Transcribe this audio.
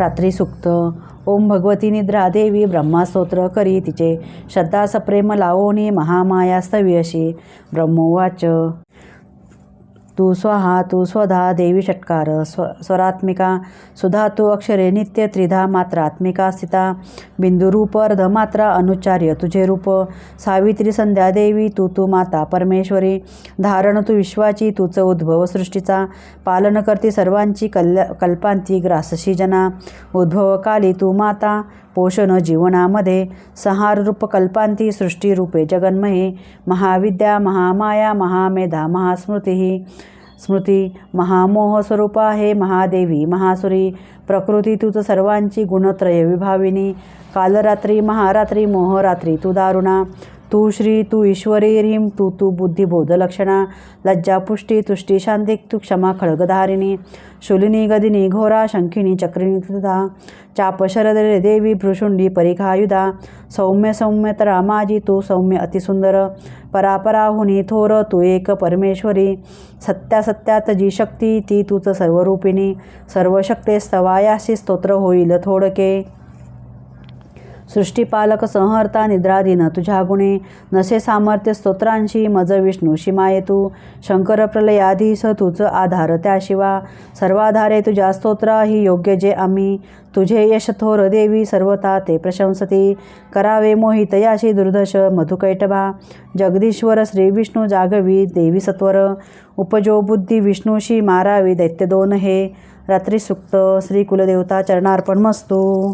रात्री सुक्त. ओम भगवती निद्रा देवी ब्रह्मास्तोत्र करी तिचे. श्रद्धा सप्रेम लावोनी महामायास्तवी अशी. ब्रह्मोवाच. तू स्वाहा तू स्वधा देवी षटकार स्व स्वरात्मिका सुधा तू अक्षरे नित्य त्रिधा मात्रात्मिका स्थिता बिंदुरूप अर्धमात्रा अनुचार्य तुझे रूप सावित्री संध्या देवी तू तू माता परमेश्वरी धारण तू विश्वाची तूच उद्भव सृष्टीचा पालन करती सर्वांची कल्या कल्पांती ग्रासशी जना उद्भव काली तू माता पोषण जीवनामध्ये सहार रूप कल्पांती सृष्टीरूपे जगन्महे महाविद्या महामाया महामेधा महास्मृती स्मृती महामोह स्वरूपा हे महादेवी महासुरी. प्रकृती तुझ सर्वांची गुणत्रय विभाविनी. कालरात्री महारात्री मोहरात्री तू दारुणा. तू श्री तू ईश्वरी ह्रीं तू तू बुद्धिबोधलक्षणा लज्जा पुष्टी तुष्टी शांती तू क्षमा खळगधारिणी शूलिनी गदिनी घोरा शंखिनी चक्रिणी तुधा चापशरदरे देवी भृशुंडी परिखायुधा सौम्य सौम्य रामाजी माझी तू सौम्य अतिसुंदर परापराहुनी थोर तू एक परमेश्वरी सत्या सत्यात जी शक्ती ती तूच सर्वरूपिणी सर्वशक्ते स्तवायाशी स्तोत्र होईल थोडके. सृष्टीपालक संहर्ता निद्राधीन. तुझ्या गुणे नसे सामर्थ्य स्तोत्रांशी मज विष्णू. शिमाये तू. शंकर प्रलयाधीश तुझ आधार. त्याशिवा सर्वाधारे तुझ्या स्तोत्र ही योग्य जे आम्ही. तुझे यश थोर देवी सर्वता ते प्रशंसती. करावे मोहित याशी दुर्दश मधुकैटभा जगदीश्वर श्री विष्णू जागवी देवी सत्वर. उपजो बुद्धी विष्णूशी मारावी दैत्य दोन हे. रात्री सुक्त श्री कुलदेवता चरणार्पण मस्तू.